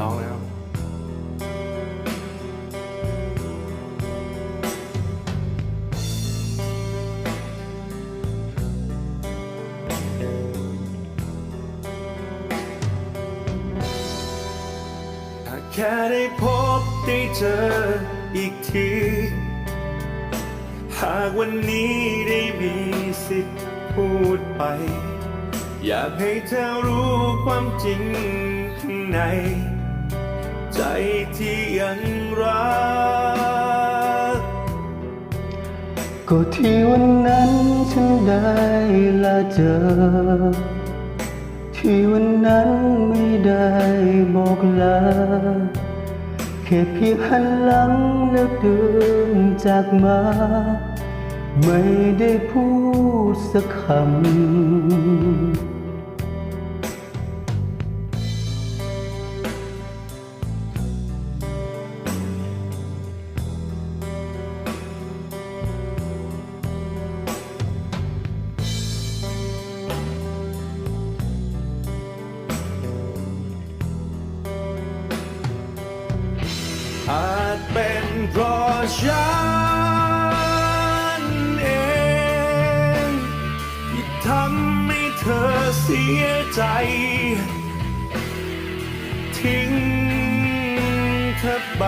ร้องแล้วหากแค่ได้พบได้เจออีกที หากวันนี้ได้มีสิทธิ์พูดไป อยากให้เธอรู้ความจริงข้างใน ใจที่ยังรัก ก็ที่วันนั้นฉันได้ลาเจอ ที่วันนั้นไม่ได้บอกลาแค่เพียงหันหลังแล้วเดินจากมา ไม่ได้พูดสักคำ จเป็นเพราะฉันเองที่ทำให้เธอเสียใจ ทิ้งเธอไป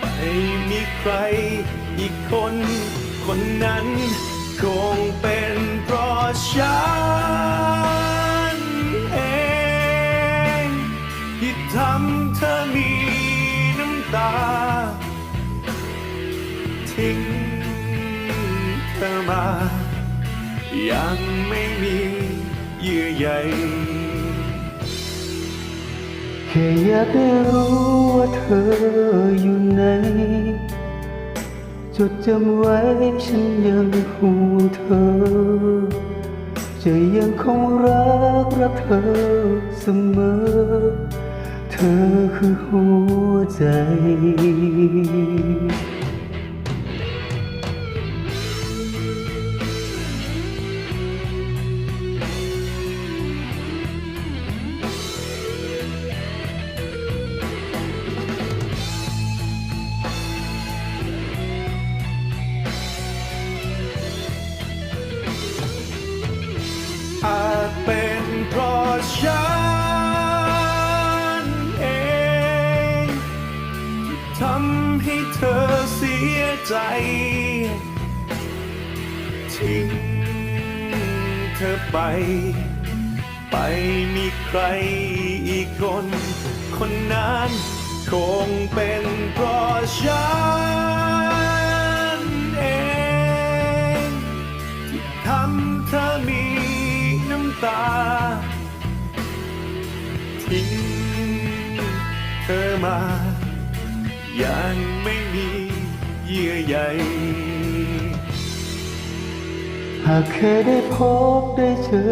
ไม่มีใครอีกคน คนนั้นคงเป็นเพราะฉัน ตา ทิ้งเธอมา ยังไม่มีเยื่อใยแค่อยากได้รู้ว่าเธออยู่ไหนจดจำไว้ฉันยังห่วงเธอ จะยังคงรักรักเธอเสมอ เธอคือหัว ใจ เธอเสียใจ ทิ้งเธอไป ไปมีใครอีกคน คนนั้นคงเป็นเพราะฉันเองที่ทำเธอมีน้ำตา ทิ้งเธอมา ยังไม่มีเยื่อใยหากแค่ได้พบได้เจอ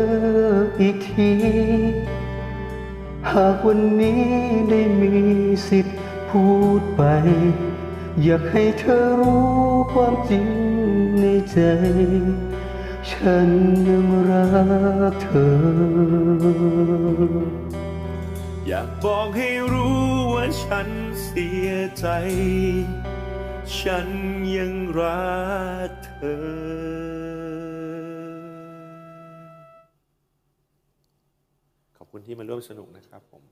อีกที หากวันนี้ได้มีสิทธิ์พูดไป อยากให้เธอรู้ความจริงในใจ ฉันยังรักเธอ อยากบอกให้รู้ว่าฉันเสียใจ ฉันยังรักเธอ ขอบคุณที่มาร่วมสนุกนะครับผม